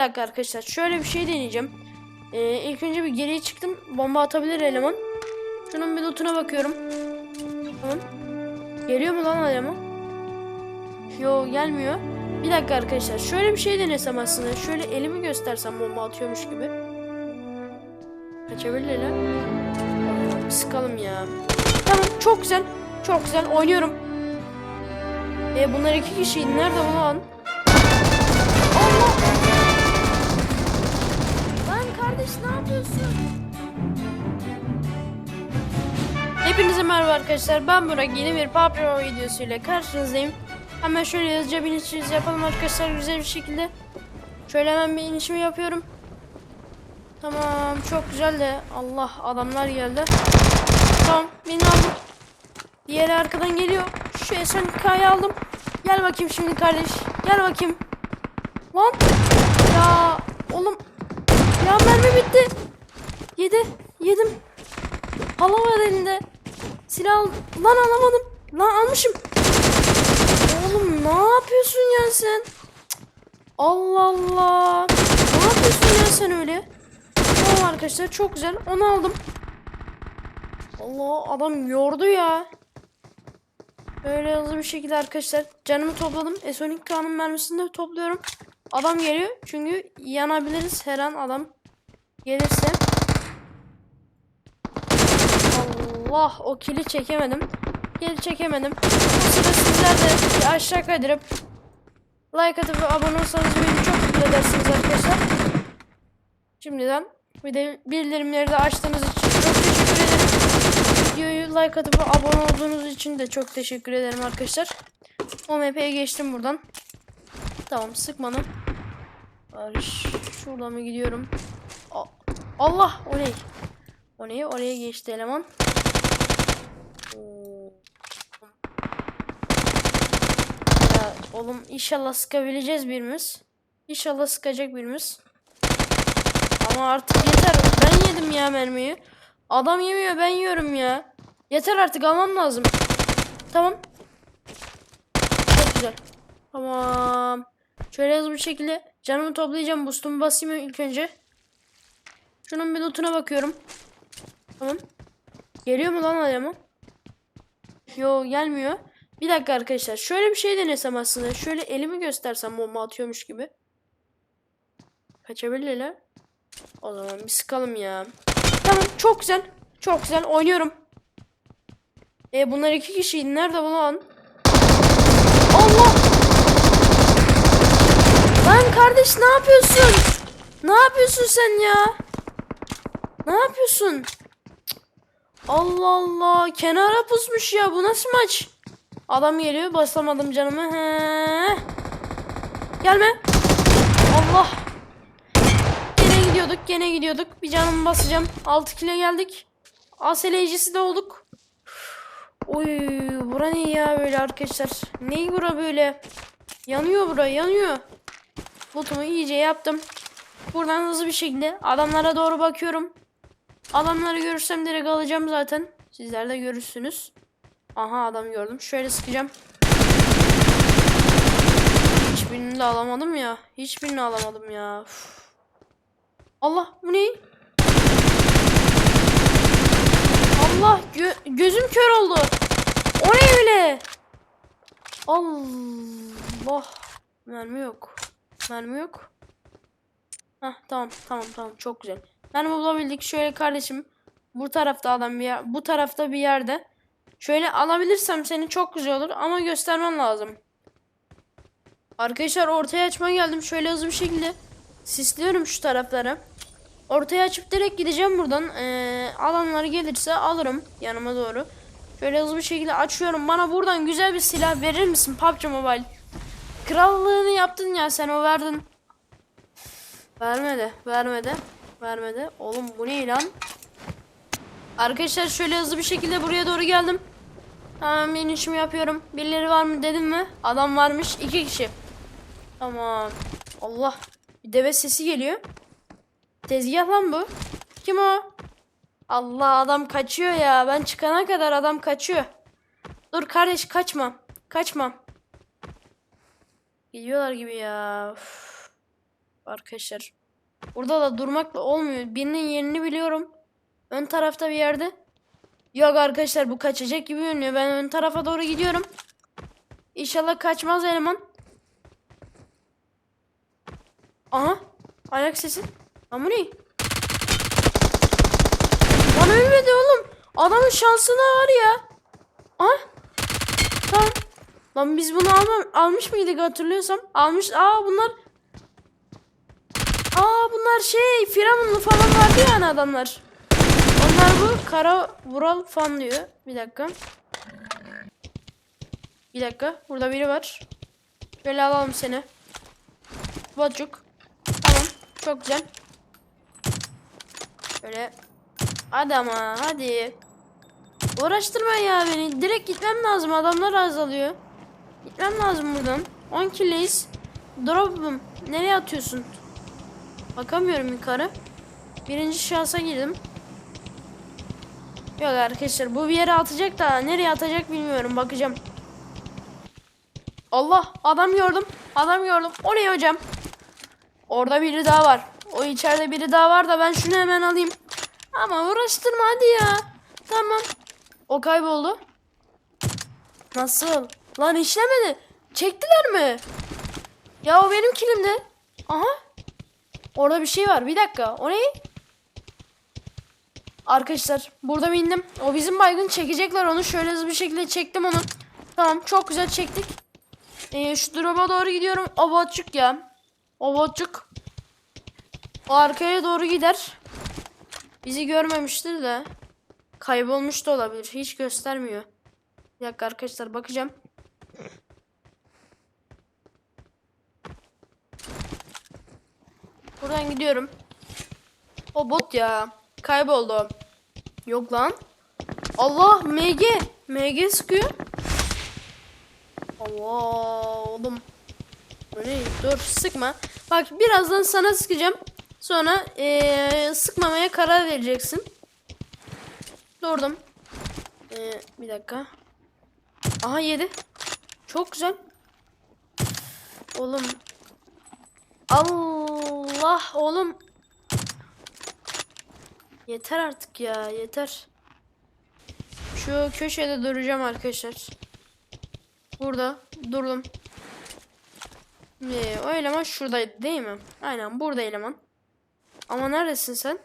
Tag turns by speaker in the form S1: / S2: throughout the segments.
S1: Dakika arkadaşlar şöyle bir şey deneyeceğim. Ee, ilk önce bir geriye çıktım. Bomba atabilir eleman. Şunun bir lootuna bakıyorum. Tamam. Geliyor mu lan eleman? Yo gelmiyor. Bir dakika arkadaşlar şöyle bir şey denesem aslında. Şöyle elimi göstersem bomba atıyormuş gibi. Kaçabilir lan. Sıkalım ya. Tamam çok güzel. Çok güzel oynuyorum. E bunlar iki kişi. Nerede bu lan? Kardeş ne yapıyorsun? Hepinize merhaba arkadaşlar. Ben Burak. Yeni bir Mobile videosuyla karşınızdayım. Hemen şöyle hızlıca bir inişimizi yapalım arkadaşlar güzel bir şekilde. Şöyle hemen bir inişimi yapıyorum. Tamam çok güzel de Allah adamlar geldi. Tamam beni aldım. Diğeri arkadan geliyor. Şu SMK'yı aldım. Gel bakayım şimdi kardeş. Gel bakayım. Lan. Ya oğlum. Ya mermi bitti. Yedi. Yedim. Hala elinde. Silah Lan alamadım. Lan almışım. Oğlum ne yapıyorsun ya sen? Allah Allah. Ne yapıyorsun ya sen öyle? Tamam arkadaşlar çok güzel. Onu aldım. Allah adam yordu ya. Böyle hızlı bir şekilde arkadaşlar canımı topladım. S12 kanun mermisini de topluyorum. Adam geliyor çünkü yanabiliriz her an adam gelirse. Allah o kili çekemedim. Kili çekemedim. Bu sırada sizler de aşağı kaydırıp like atıp abone olsanız beni çok mutlu edersiniz arkadaşlar. Şimdiden bir de bildirimleri de açtığınız için çok teşekkür ederim. Videoyu like atıp abone olduğunuz için de çok teşekkür ederim arkadaşlar. OMP'ye geçtim buradan. Tamam sıkmadım. Barış şuradan mı gidiyorum? Allah o ne? O ne? Oraya geçti eleman. Ya oğlum inşallah sıkabileceğiz birimiz. İnşallah sıkacak birimiz. Ama artık yeter. Ben yedim ya mermiyi. Adam yemiyor ben yiyorum ya. Yeter artık almam lazım. Tamam. Çok güzel. Tamam. Şöyle hızlı bir şekilde canımı toplayacağım. Boost'umu basayım ilk önce. Şunun bir lootuna bakıyorum. Tamam. Geliyor mu lan adamı? Yo gelmiyor. Bir dakika arkadaşlar. Şöyle bir şey denesem aslında. Şöyle elimi göstersem bomba atıyormuş gibi. Kaçabilir lan. O zaman bir sıkalım ya. Tamam çok güzel. Çok güzel oynuyorum. E bunlar iki kişi. Nerede bu lan? Allah! Lan kardeş ne yapıyorsun? Ne yapıyorsun sen ya? Ne yapıyorsun? Allah Allah. Kenara pusmuş ya. Bu nasıl maç? Adam geliyor. Basamadım canımı. He. Gelme. Allah. Gene gidiyorduk. Gene gidiyorduk. Bir canımı basacağım. 6 kile geldik. Aseleyicisi de olduk. Oy bura ne ya böyle arkadaşlar. Ne bura böyle? Yanıyor bura yanıyor. Lootumu iyice yaptım. Buradan hızlı bir şekilde adamlara doğru bakıyorum. Adamları görürsem direkt alacağım zaten. Sizler de görürsünüz. Aha adam gördüm. Şöyle sıkacağım. Hiçbirini de alamadım ya. Hiçbirini alamadım ya. Üf. Allah bu ne? Allah gö- gözüm kör oldu. O ne öyle? Allah. Mermi yok. Mermi yok. Hah tamam tamam tamam çok güzel. Mermi bulabildik. Şöyle kardeşim bu tarafta adam bir yer, bu tarafta bir yerde. Şöyle alabilirsem seni çok güzel olur ama göstermem lazım. Arkadaşlar ortaya açmaya geldim. Şöyle hızlı bir şekilde sisliyorum şu tarafları. Ortaya açıp direkt gideceğim buradan. Ee, alanlar gelirse alırım yanıma doğru. Şöyle hızlı bir şekilde açıyorum. Bana buradan güzel bir silah verir misin PUBG Mobile? Krallığını yaptın ya sen o verdin. Vermedi, vermedi, vermedi. Oğlum bu ne lan? Arkadaşlar şöyle hızlı bir şekilde buraya doğru geldim. Tamam inişimi yapıyorum. Birileri var mı dedim mi? Adam varmış. iki kişi. Tamam. Allah. Bir deve sesi geliyor. Tezgah lan bu. Kim o? Allah adam kaçıyor ya. Ben çıkana kadar adam kaçıyor. Dur kardeş kaçma. Kaçma. Gidiyorlar gibi ya. Üf. arkadaşlar. Burada da durmakla olmuyor. Birinin yerini biliyorum. Ön tarafta bir yerde. Yok arkadaşlar bu kaçacak gibi görünüyor. Ben ön tarafa doğru gidiyorum. İnşallah kaçmaz eleman. Aha. Ayak sesi. Ama ne? Ölmedi oğlum. Adamın şansına var ya. Aha. Tamam. Lan biz bunu alma, almış mıydık hatırlıyorsam? Almış. Aa bunlar. Aa bunlar şey Firavunlu falan vardı yani adamlar. Onlar bu kara vural fan diyor. Bir dakika. Bir dakika. Burada biri var. Böyle alalım seni. Bocuk. Tamam. Çok güzel. Böyle. Hadi ama hadi. Uğraştırma ya beni. Direkt gitmem lazım. Adamlar azalıyor. Gitmem lazım buradan. 10 killeyiz. Drop'um. Nereye atıyorsun? Bakamıyorum yukarı. Birinci şansa girdim. Yok arkadaşlar bu bir yere atacak da nereye atacak bilmiyorum. Bakacağım. Allah adam gördüm. Adam gördüm. Oraya hocam. Orada biri daha var. O içeride biri daha var da ben şunu hemen alayım. Ama uğraştırma hadi ya. Tamam. O kayboldu. Nasıl? Lan işlemedi. Çektiler mi? Ya o benim kilimde. Aha. Orada bir şey var. Bir dakika. O ne? Arkadaşlar burada bindim. O bizim baygın çekecekler onu. Şöyle hızlı bir şekilde çektim onu. Tamam çok güzel çektik. Ee, şu drop'a doğru gidiyorum. O ya. O. O arkaya doğru gider. Bizi görmemiştir de. Kaybolmuş da olabilir. Hiç göstermiyor. Bir dakika arkadaşlar bakacağım. Buradan gidiyorum. O bot ya. Kayboldu. Yok lan. Allah MG. MG sıkıyor. Allah oğlum. Böyle dur sıkma. Bak birazdan sana sıkacağım. Sonra eee, sıkmamaya karar vereceksin. Durdum. Eee, bir dakika. Aha yedi. Çok güzel. Oğlum. Allah oğlum. Yeter artık ya yeter. Şu köşede duracağım arkadaşlar. Burada durdum. Ee, o eleman şuradaydı değil mi? Aynen burada eleman. Ama neredesin sen?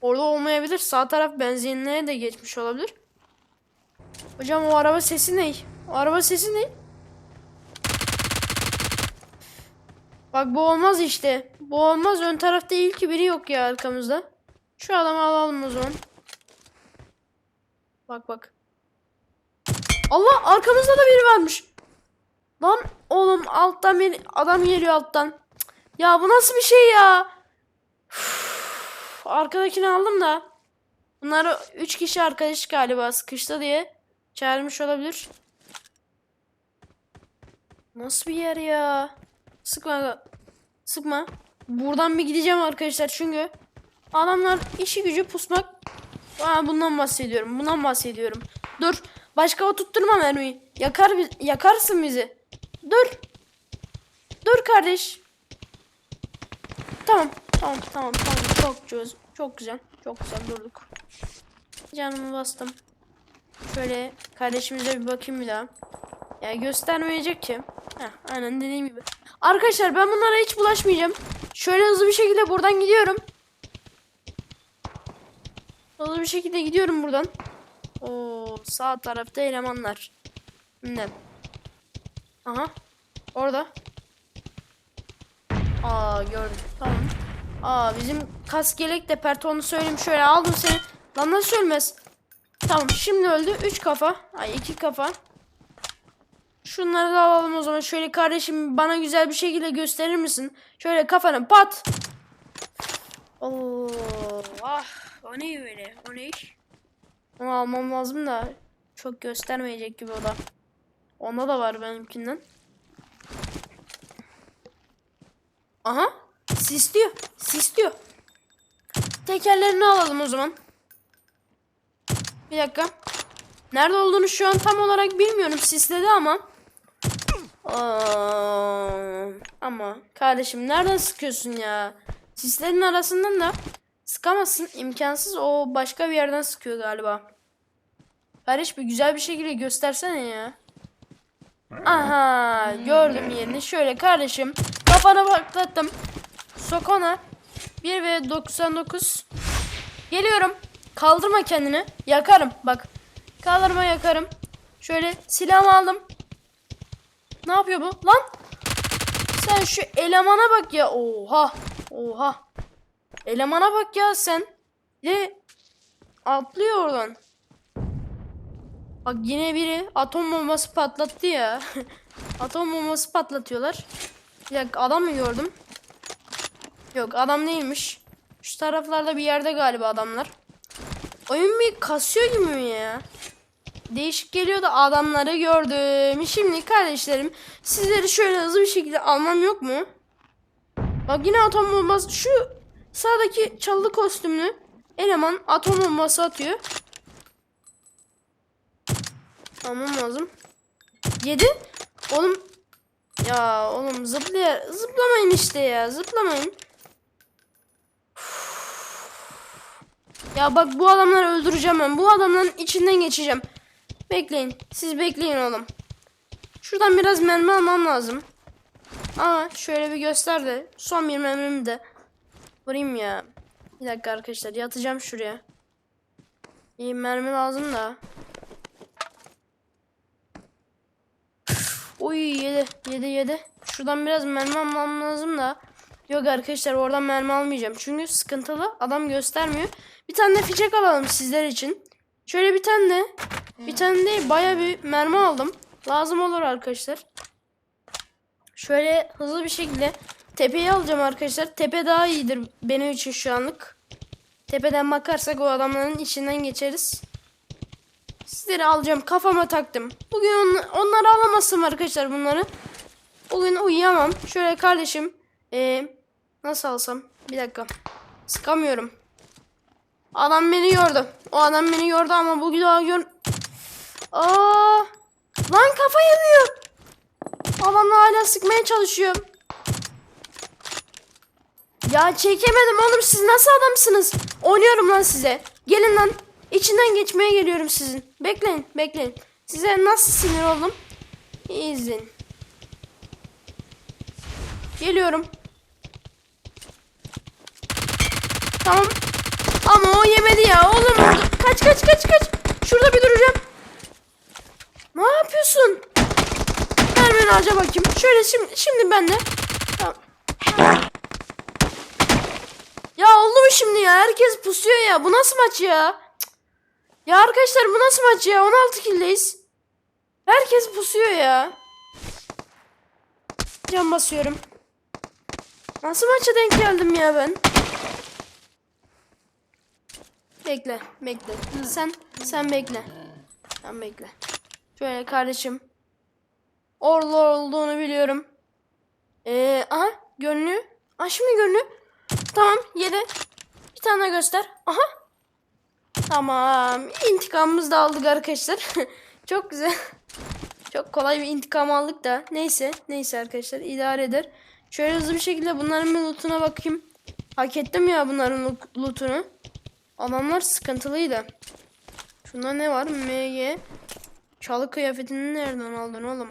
S1: Orada olmayabilir. Sağ taraf benzinliğe de geçmiş olabilir. Hocam o araba sesi ne? O araba sesi ne? Bak bu olmaz işte. Bu olmaz. Ön tarafta ki biri yok ya arkamızda. Şu adamı alalım o zaman. Bak bak. Allah arkamızda da biri varmış. Lan oğlum alttan bir adam geliyor alttan. Ya bu nasıl bir şey ya? Üf, arkadakini aldım da. Bunlar üç kişi arkadaş galiba sıkıştı diye çağırmış olabilir. Nasıl bir yer ya? Sıkma. Sıkma. Buradan bir gideceğim arkadaşlar çünkü adamlar işi gücü pusmak. Aa, bundan bahsediyorum. Bundan bahsediyorum. Dur. Başka o tutturma mermiyi. Yakar yakarsın bizi. Dur. Dur kardeş. Tamam. Tamam tamam tamam. Çok güzel. Çok güzel. Çok güzel durduk. Canımı bastım. Şöyle kardeşimize bir bakayım bir daha. Ya göstermeyecek ki. Heh, aynen dediğim gibi. Arkadaşlar ben bunlara hiç bulaşmayacağım. Şöyle hızlı bir şekilde buradan gidiyorum. Hızlı bir şekilde gidiyorum buradan. Oo, sağ tarafta elemanlar. Ne? Aha. Orada. Aa gördüm. Tamam. Aa bizim kas gelek de pert onu söyleyeyim şöyle aldım seni. Lan nasıl ölmez? Tamam şimdi öldü. 3 kafa. Ay 2 kafa. Şunları da alalım o zaman. Şöyle kardeşim bana güzel bir şekilde gösterir misin? Şöyle kafanı pat. Oo, ah, o ne böyle? O ne? Onu almam lazım da çok göstermeyecek gibi o da. Onda da var benimkinden. Aha, sisliyor, sisliyor. Tekerlerini alalım o zaman. Bir dakika. Nerede olduğunu şu an tam olarak bilmiyorum. Sisledi ama. Ama kardeşim nereden sıkıyorsun ya? Sislerin arasından da sıkamazsın. imkansız. O başka bir yerden sıkıyor galiba. Kardeş bir güzel bir şekilde göstersene ya. Aha gördüm yerini. Şöyle kardeşim kafana patlattım. Sok ona. 1 ve 99. Geliyorum. Kaldırma kendini. Yakarım bak. Kaldırma yakarım. Şöyle silahımı aldım. Ne yapıyor bu? Lan! Sen şu elemana bak ya. Oha. Oha. Elemana bak ya sen. De atlıyor oradan. Bak yine biri atom bombası patlattı ya. atom bombası patlatıyorlar. Bir dakika adam mı gördüm? Yok adam değilmiş. Şu taraflarda bir yerde galiba adamlar. Oyun bir kasıyor gibi mi ya? Değişik geliyor da adamları gördüm. Şimdi kardeşlerim sizleri şöyle hızlı bir şekilde almam yok mu? Bak yine atom bombası. Şu sağdaki çalılı kostümlü eleman atom bombası atıyor. Almam lazım. Yedi. Oğlum. Ya oğlum zıplaya zıplamayın işte ya zıplamayın. Ya bak bu adamları öldüreceğim ben. Bu adamların içinden geçeceğim. Bekleyin. Siz bekleyin oğlum. Şuradan biraz mermi almam lazım. Aa şöyle bir göster de. Son bir mermimi de. Vurayım ya. Bir dakika arkadaşlar yatacağım şuraya. İyi mermi lazım da. Oy yedi yedi yedi. Şuradan biraz mermi almam lazım da. Yok arkadaşlar oradan mermi almayacağım. Çünkü sıkıntılı. Adam göstermiyor. Bir tane de fişek alalım sizler için. Şöyle bir tane de. Bir tane de baya bir mermi aldım. Lazım olur arkadaşlar. Şöyle hızlı bir şekilde tepeyi alacağım arkadaşlar. Tepe daha iyidir benim için şu anlık. Tepeden bakarsak o adamların içinden geçeriz. Sizleri alacağım. Kafama taktım. Bugün on, onları alamazsam arkadaşlar bunları. Bugün uyuyamam. Şöyle kardeşim. Ee, nasıl alsam? Bir dakika. Sıkamıyorum. Adam beni gördü. O adam beni gördü ama bugün daha gör... Aa! Lan kafa yanıyor. Adamla hala sıkmaya çalışıyorum. Ya çekemedim oğlum siz nasıl adamsınız? Oynuyorum lan size. Gelin lan. İçinden geçmeye geliyorum sizin. Bekleyin bekleyin. Size nasıl sinir oldum? İzleyin. Geliyorum. Tamam. Ama o yemedi ya. Oğlum kaç kaç kaç kaç. Şurada bir duracağım. Ne yapıyorsun? Ver beni harca bakayım. Şöyle şimdi, şimdi ben de. Ya oldu mu şimdi ya? Herkes pusuyor ya. Bu nasıl maç ya? Ya arkadaşlar bu nasıl maç ya? 16 kildeyiz. Herkes pusuyor ya. Can basıyorum. Nasıl maça denk geldim ya ben? Bekle, bekle. Sen, sen bekle. Sen bekle. Şöyle kardeşim. Orlu olduğunu biliyorum. Ee, aha, gönlü. Ah şimdi gönlü. Tamam, yedi. Bir tane daha göster. Aha. Tamam. İntikamımızı da aldık arkadaşlar. Çok güzel. Çok kolay bir intikam aldık da. Neyse. Neyse arkadaşlar. idare eder. Şöyle hızlı bir şekilde bunların lootuna bakayım. Hak ettim ya bunların lo- lootunu. Adamlar sıkıntılıydı. Şunda ne var? MG. Çalı kıyafetini nereden aldın oğlum?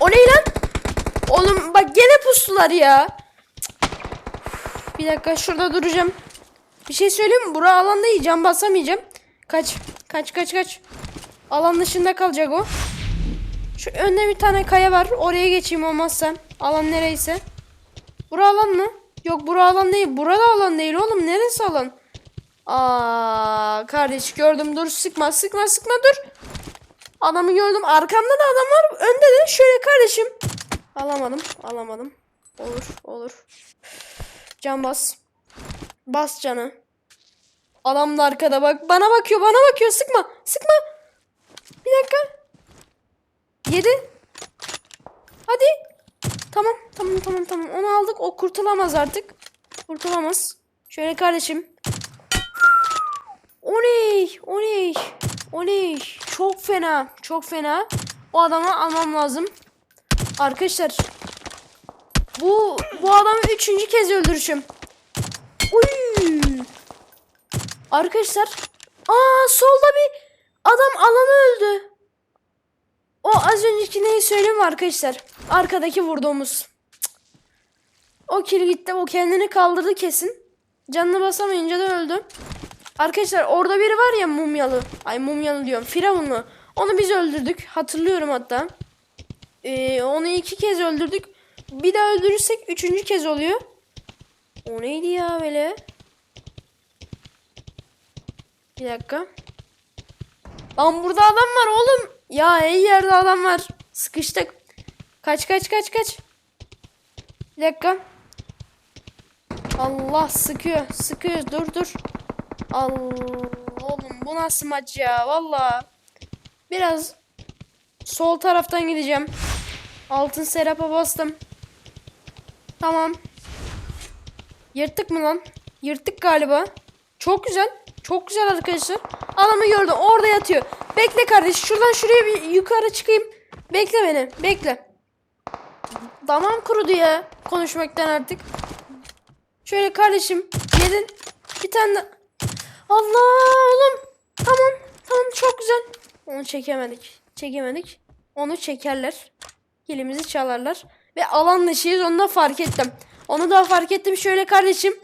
S1: O ne lan? Oğlum bak gene pustular ya. Bir dakika şurada duracağım. Bir şey söyleyeyim mi? Bura alan değil. Can basamayacağım. Kaç. Kaç kaç kaç. Alan dışında kalacak o. Şu önde bir tane kaya var. Oraya geçeyim olmazsa. Alan nereyse. Bura alan mı? Yok bura alan değil. Burada alan değil oğlum. Neresi alan? Aa kardeş gördüm. Dur sıkma sıkma sıkma dur. Adamı gördüm. Arkamda da adam var. Önde de şöyle kardeşim. Alamadım. Alamadım. Olur olur. Can bas. Bas canı. Adam da arkada bak. Bana bakıyor bana bakıyor. Sıkma. Sıkma. Bir dakika. Yedi. Hadi. Tamam tamam tamam tamam. Onu aldık. O kurtulamaz artık. Kurtulamaz. Şöyle kardeşim. Oley. Oley. Oley. çok fena. Çok fena. O adamı almam lazım. Arkadaşlar. Bu bu adamı üçüncü kez öldürüşüm. Uy. Arkadaşlar. Aa solda bir adam alanı öldü. O az önceki neyi söyleyeyim arkadaşlar? Arkadaki vurduğumuz. Cık. O kill gitti. O kendini kaldırdı kesin. Canını basamayınca da öldü. Arkadaşlar orada biri var ya mumyalı. Ay mumyalı diyorum. Firavunlu. Onu biz öldürdük. Hatırlıyorum hatta. Ee, onu iki kez öldürdük. Bir daha öldürürsek üçüncü kez oluyor. O neydi ya böyle? Bir dakika. Lan burada adam var oğlum. Ya iyi yerde adam var. Sıkıştık. Kaç kaç kaç kaç. Bir dakika. Allah sıkıyor. Sıkıyor. Dur dur. Allah oğlum bu nasıl maç ya? Valla. Biraz sol taraftan gideceğim. Altın serapa bastım. Tamam. Yırttık mı lan? Yırttık galiba. Çok güzel. Çok güzel arkadaşlar. Adamı gördüm. Orada yatıyor. Bekle kardeş. Şuradan şuraya bir yukarı çıkayım. Bekle beni. Bekle. Damam kurudu ya. Konuşmaktan artık. Şöyle kardeşim. Yedin. Bir tane de... Allah oğlum. Tamam. Tamam çok güzel. Onu çekemedik. Çekemedik. Onu çekerler. Kilimizi çalarlar. Ve alan dışıyız onu da fark ettim. Onu da fark ettim. Şöyle kardeşim.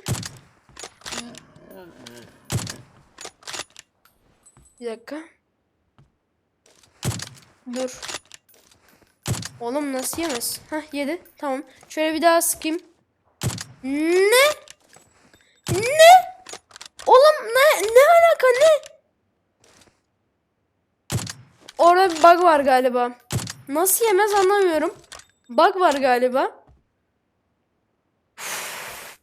S1: Bir dakika. Dur. Oğlum nasıl yemez? Hah yedi. Tamam. Şöyle bir daha sıkayım. Ne? Oğlum ne ne alaka ne? Orada bir bug var galiba. Nasıl yemez anlamıyorum. Bug var galiba.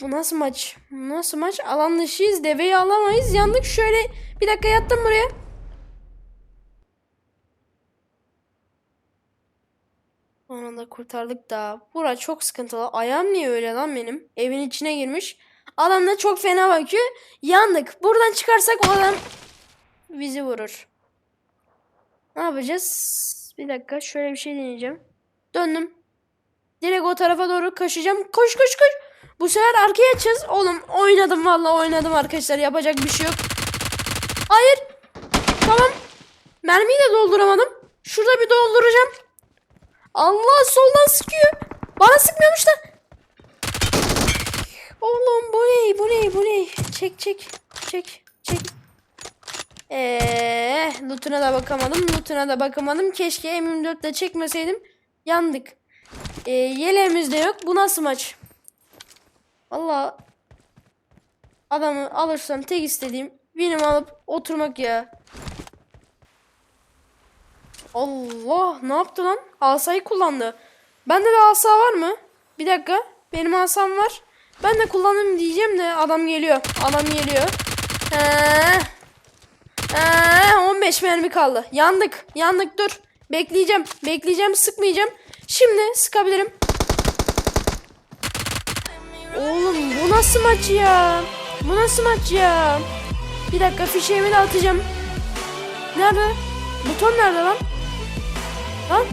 S1: Bu nasıl maç? Bu nasıl maç? Alan dışıyız. Deveyi alamayız. Yandık şöyle. Bir dakika yattım buraya. Onu da kurtardık da. Bura çok sıkıntılı. Ayağım niye öyle lan benim? Evin içine girmiş. Adam da çok fena bakıyor. Yandık. Buradan çıkarsak o adam bizi vurur. Ne yapacağız? Bir dakika şöyle bir şey deneyeceğim. Döndüm. Direkt o tarafa doğru koşacağım. Koş koş koş. Bu sefer arkaya açacağız. Oğlum oynadım vallahi oynadım arkadaşlar. Yapacak bir şey yok. Hayır. Tamam. Mermiyi de dolduramadım. Şurada bir dolduracağım. Allah soldan sıkıyor. Bana sıkmıyormuş da. Oğlum bu ne? Bu ne? Bu ne? Çek çek. Çek. Eee, lootuna da bakamadım. Lootuna da bakamadım. Keşke M24 ile çekmeseydim. Yandık. Ee, yeleğimiz de yok. Bu nasıl maç? Valla adamı alırsam tek istediğim benim alıp oturmak ya. Allah ne yaptı lan? Asayı kullandı. Bende de asa var mı? Bir dakika. Benim asam var. Ben de kullanayım diyeceğim de adam geliyor. Adam geliyor. He. He, 15 mermi kaldı. Yandık. Yandık dur. Bekleyeceğim. Bekleyeceğim. Sıkmayacağım. Şimdi sıkabilirim. Oğlum bu nasıl maç ya? Bu nasıl maç ya? Bir dakika fişeğimi de atacağım. Nerede? Buton nerede lan? Lan?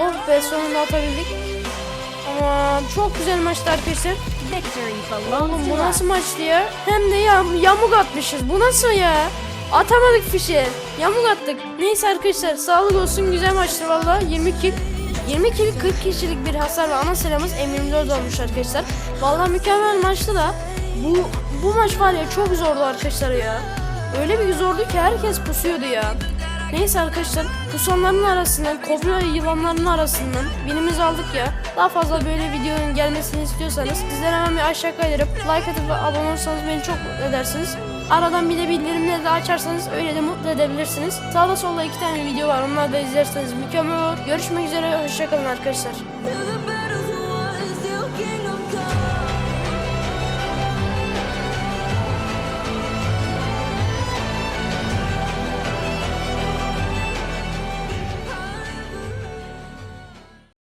S1: Oh be sonunda atabildik. Tamam çok güzel maçtı arkadaşlar. Oğlum bu nasıl maçtı ya? Hem de yam yamuk atmışız. Bu nasıl ya? Atamadık fişe. Yamuk attık. Neyse arkadaşlar sağlık olsun güzel maçtı valla. 20 kill. 20 kill 40 kişilik bir hasar ve ana sıramız M24 olmuş arkadaşlar. Valla mükemmel maçtı da. Bu bu maç var ya çok zordu arkadaşlar ya. Öyle bir zordu ki herkes pusuyordu ya. Neyse arkadaşlar pusonların arasından, kobra yılanların arasından binimizi aldık ya. Daha fazla böyle videonun gelmesini istiyorsanız sizler hemen bir aşağı kaydırıp like atıp abone olursanız beni çok mutlu edersiniz. Aradan bir de bildirimleri de açarsanız öyle de mutlu edebilirsiniz. Sağda solda iki tane video var onları da izlerseniz mükemmel olur. Görüşmek üzere hoşçakalın arkadaşlar.